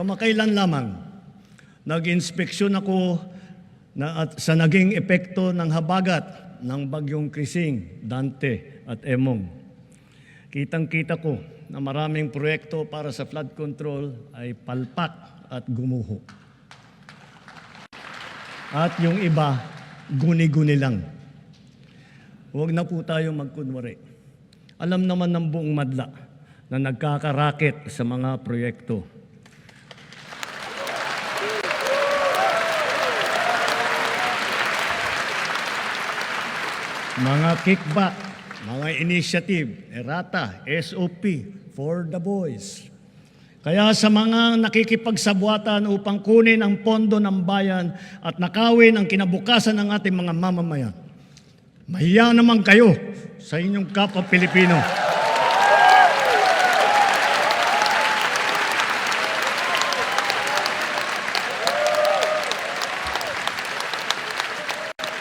Kamakailan lamang, nag-inspeksyon ako na at sa naging epekto ng habagat ng bagyong Krising, Dante at Emong. Kitang-kita ko na maraming proyekto para sa flood control ay palpak at gumuho. At yung iba, guni-guni lang. Huwag na po tayo magkunwari. Alam naman ng buong madla na nagkakarakit sa mga proyekto. Mga kickback, mga initiative, errata, SOP, for the boys. Kaya sa mga nakikipagsabwatan upang kunin ang pondo ng bayan at nakawin ang kinabukasan ng ating mga mamamayan, mahiya naman kayo sa inyong kapwa Pilipino.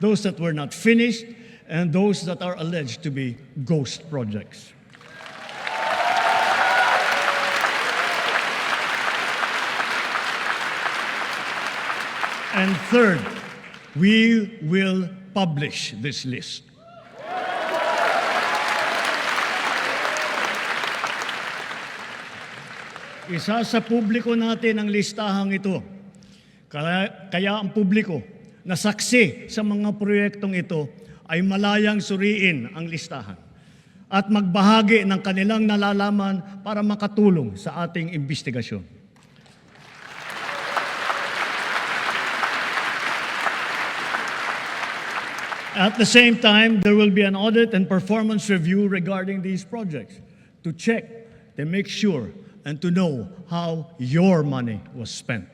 those that were not finished, and those that are alleged to be ghost projects. And third, we will publish this list. Isa sa publiko natin ang listahang ito. Kaya, kaya ang publiko na saksi sa mga proyektong ito ay malayang suriin ang listahan at magbahagi ng kanilang nalalaman para makatulong sa ating investigasyon. At the same time, there will be an audit and performance review regarding these projects to check, to make sure, and to know how your money was spent.